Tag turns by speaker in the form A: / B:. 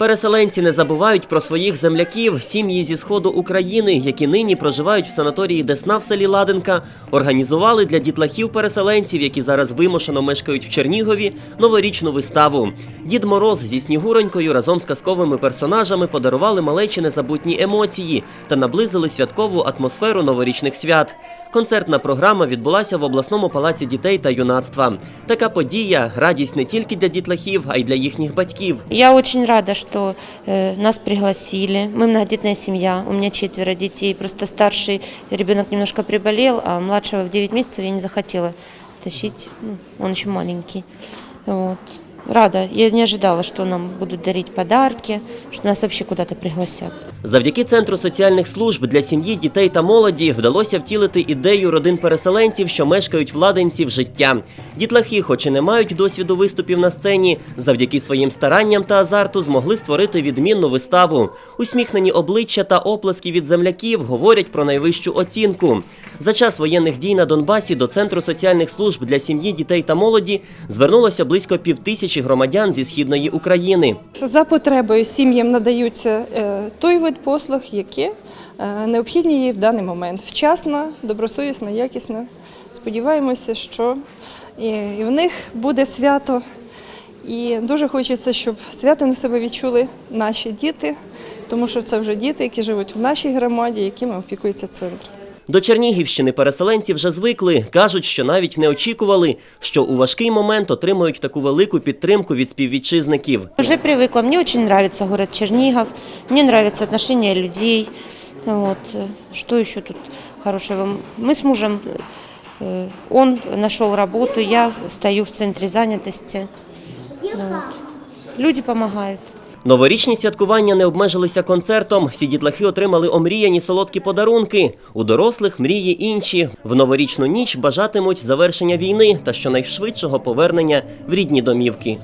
A: Переселенці не забувають про своїх земляків, сім'ї зі сходу України, які нині проживають в санаторії Десна в селі Ладенка, організували для дітлахів-переселенців, які зараз вимушено мешкають в Чернігові, новорічну виставу. Дід Мороз зі Снігуронькою разом з казковими персонажами подарували малечі незабутні емоції та наблизили святкову атмосферу новорічних свят. Концертна програма відбулася в обласному палаці дітей та юнацтва. Така подія радість не тільки для дітлахів, а й для їхніх батьків.
B: Я очень рада, что э, нас пригласили. Мы многодетная семья, у меня четверо детей. Просто старший ребенок немножко приболел, а младшего в 9 месяцев я не захотела тащить. Ну, Он еще маленький. Вот. Рада. Я не ожидала, что нам будут дарить подарки, что нас вообще куда-то пригласят.
A: Завдяки центру соціальних служб для сім'ї, дітей та молоді вдалося втілити ідею родин переселенців, що мешкають в в життя. Дітлахи, хоч і не мають досвіду виступів на сцені, завдяки своїм старанням та азарту змогли створити відмінну виставу. Усміхнені обличчя та оплески від земляків говорять про найвищу оцінку. За час воєнних дій на Донбасі до центру соціальних служб для сім'ї, дітей та молоді звернулося близько півтисячі громадян зі східної України.
C: За потребою сім'ям надаються е, той вид послуг, які е, необхідні їй в даний момент. Вчасна, добросовісна, якісна. Сподіваємося, що і в них буде свято. І дуже хочеться, щоб свято на себе відчули наші діти, тому що це вже діти, які живуть в нашій громаді, якими опікується центр.
A: До Чернігівщини переселенці вже звикли. Кажуть, що навіть не очікували, що у важкий момент отримують таку велику підтримку від співвітчизників.
B: Уже привыкла. Мне очень нравится город Чернигов, мне нравятся отношения людей. Вот. э, Что еще тут хорошего? Мы с мужем, э, он нашел работу, я стою в центре занятости. Вот. Люди помогают.
A: Новорічні святкування не обмежилися концертом. Всі дітлахи отримали омріяні солодкі подарунки. У дорослих мрії інші. В новорічну ніч бажатимуть завершення війни та щонайшвидшого повернення в рідні домівки.